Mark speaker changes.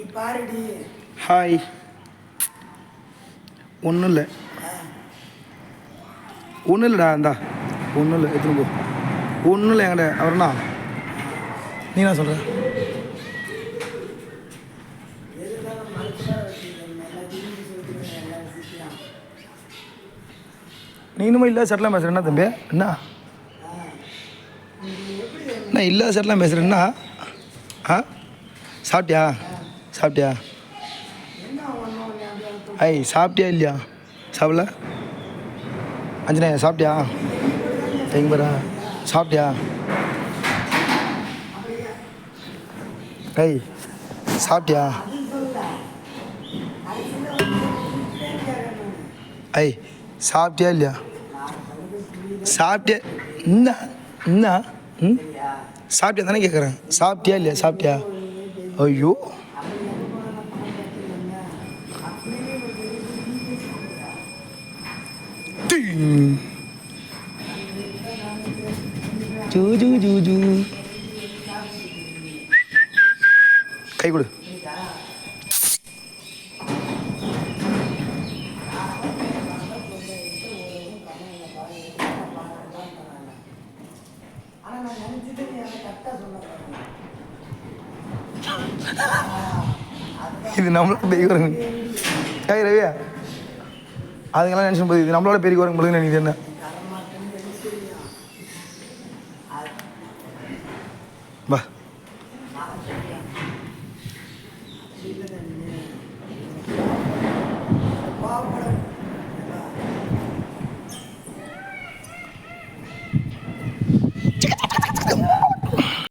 Speaker 1: நீ பாருடி.
Speaker 2: ஹாய். ஒன்றும் இல்லை ஒன்றும் இல்லைடா இந்தா. ஒன்றும் இல்லை எத்தனை போ. ஒன்றும் இல்லை என்கிட்ட அவர்ண்ணா நீ என்ன சொல்கிற நீ இன்னுமே இல்லை செட்டலாம் பேசுகிறேன் என்ன தம்பி? என்ன? என்ன இல்லை செட்டலாம் பேசுகிறேன்னா ஆ? சாப்பிட்டியா? சாப்பிட்டியா? ஐய் சாப்பிட்டியா இல்லையா? சாப்பிடல? அஞ்சனே சாப்பிட்டியா? எங்க பாரா சாப்பிட்டியா? ஐய் சாப்பிட்டியா? ஐய் சாப்பிட்டியா இல்லையா? சாப்பிட்டியா? என்ன என்ன ம்? சாப்பிட்டியா தானே கேட்குறேன் சாப்பிட்டியா இல்லையா? சாப்பிட்டியா? ஐயோ. ஜூ கை கொடு. இது நம்மளோட தெய்வம் ஏய் ரவியா. அதுக்கெல்லாம் நினச்சி போகுது இது நம்மளோட பெரிய குரங்கு போலுங்க நினைக்குது என்ன? வா.